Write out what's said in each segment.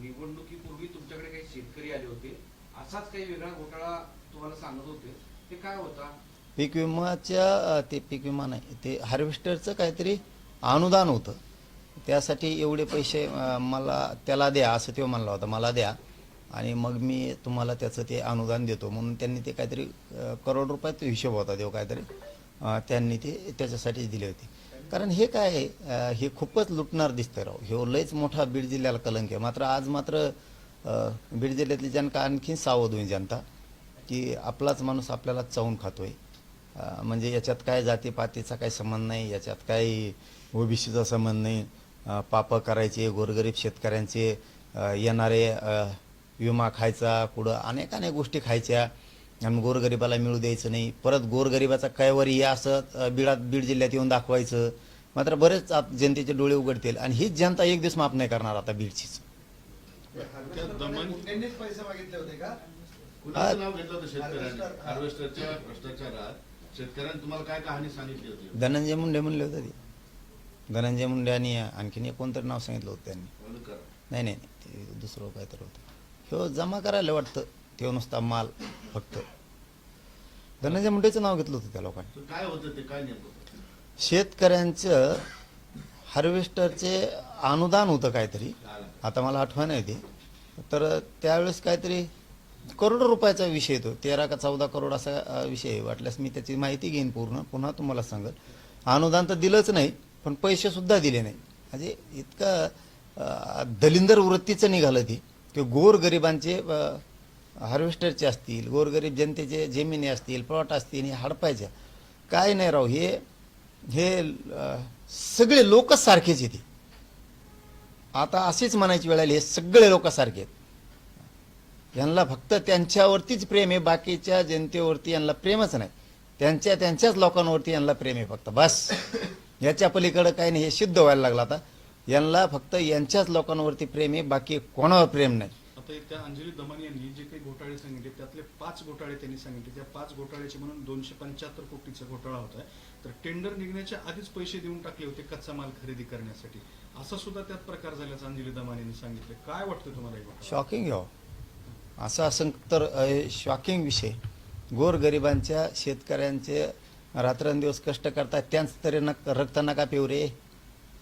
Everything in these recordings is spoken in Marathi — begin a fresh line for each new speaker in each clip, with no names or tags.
निवडणुकीपूर्वी तुमच्याकडे काही शेतकरी आले होते असाच काही वेगळा घोटाळा तुम्हाला सांगत होते ते काय होता?
पीक विमाच्या ते पीक विमा नाही ते हार्वेस्टरचं काहीतरी अनुदान होतं. त्यासाठी एवढे पैसे मला त्याला द्या असं तो म्हणला होता मला द्या. आणि मग मी तुम्हाला त्याचं ते अनुदान देतो. म्हणून त्यांनी ते काहीतरी करोड रुपयाचा हिशोब होता देव काहीतरी. त्यांनी ते त्याच्यासाठीच दिले होते. कारण हे काय हे खूपच लुटणार दिसतं राव. हे लयच मोठा बीड जिल्ह्याला कलंक आहे. मात्र आज मात्र बीड जिल्ह्यातली जनता आणखी सावध होईल जनता की आपलाच माणूस आपल्याला चावून खातोय. म्हणजे याच्यात काय जातीपातीचा काही संबंध नाही याच्यात काही ओबीसीचा संबंध नाही. पापं करायचे गोरगरीब शेतकऱ्यांचे येणारे विमा खायचा कुठं अनेक अनेक गोष्टी खायच्या. आणि गोरगरिबाला मिळू द्यायचं नाही. परत गोरगरिबाचा कैवारी हे असं बीडात बीड जिल्ह्यात येऊन दाखवायचं. मात्र बरेच जनतेचे डोळे उघडतील. आणि हीच जनता एक दिवस माफ नाही करणार आता बीडचीच.
त्या दमन
मुंडेंनीच पैसे मागितले होते का?
कुणाचं नाव घेतलं होतं शेतकऱ्यांनी?
हार्वेस्टर.
हार्वेस्टरच्या भ्रष्टाचारात शेतकऱ्यांनी तुम्हाला काय कहाणी सांगितली होती?
धनंजय मुंडे म्हणले होते ते. धनंजय मुंडे आणि आणखीन एक कोणतरी नाव सांगितलं होतं त्यांनी. नाही नाही, ते दुसरं काहीतरी होतं. ह्यो जमा करायला वाटतं. ते नुसता माल फक्त. धनंजय मुंडेचं नाव घेतलं होतं त्या लोकांनी.
काय होतं ते काय नेमकं?
शेतकऱ्यांचं हार्वेस्टरचे अनुदान होतं काहीतरी. आता मला आठवण आहे ते. तर त्यावेळेस काहीतरी करोड रुपयाचा विषय येतो. तेरा का चौदा करोड असा विषय वाटल्यास मी त्याची माहिती घेईन पूर्ण. पुन्हा तुम्हाला सांगेल. अनुदान तर दिलंच नाही पण पैसे सुद्धा दिले नाही. म्हणजे इतकं दलिंदर वृत्तीचं निघालं ती. की गोरगरिबांचे हार्वेस्टरचे असतील गोरगरीब जनतेचे जमिनी असतील प्लॉट असतील हे हडपायच्या काय नाही राव हे हे सगळे लोकच सारखेच येते आता असेच म्हणायची वेळ आली हे सगळे लोक सारखे आहेत. यांना फक्त त्यांच्यावरतीच प्रेम आहे बाकीच्या जनतेवरती यांना प्रेमच नाही. त्यांच्या त्यांच्याच लोकांवरती यांना प्रेम आहे फक्त बस. याच्या पलीकडं काही नाही हे सिद्ध व्हायला लागलं आता. यांना फक्त यांच्याच लोकांवरती प्रेम आहे बाकी कोणावर प्रेम नाही.
आता एक त्या अंजली दमानी यांनी जे काही घोटाळे सांगितले त्यातले पाच घोटाळे त्यांनी सांगितले. त्या पाच घोटाळ्याचे म्हणून दोनशे पंच्याहत्तर कोटीचा घोटाळा होता तर टेंडर निघण्याच्या आधीच पैसे देऊन टाकले होते कच्चा माल खरेदी करण्यासाठी. असा सुद्धा त्यात प्रकार झाल्याचं अंजली दमानी यांनी सांगितलं. काय वाटतं तुम्हाला
शॉकिंग हो. असं असं तर शॉकिंग विषय. गोरगरिबांच्या शेतकऱ्यांचे रात्रंदिवस कष्ट करतात त्यांच तरी नक रक्त नका पिवरे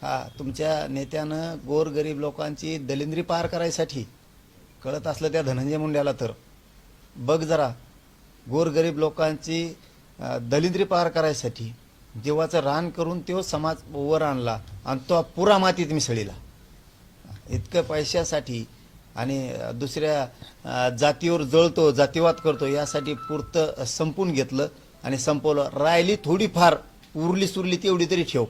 हा तुमच्या नेत्यानं गोरगरीब लोकांची दलिंद्री पार करायसाठी कळत असलं त्या धनंजय मुंड्याला तर. बघ जरा गोरगरीब लोकांची दलिंद्री पार करायसाठी देवाचं रान करून तो समाज वर आणला आणि तो पुरा मातीत मिसळीला. इतकं पैशासाठी आणि दुसऱ्या जातीवर जळतो जातीवाद करतो यासाठी पुरतं संपून घेतलं आणि संपवलं. राहिली थोडीफार उरली सुरली तेवढी तरी ठेव.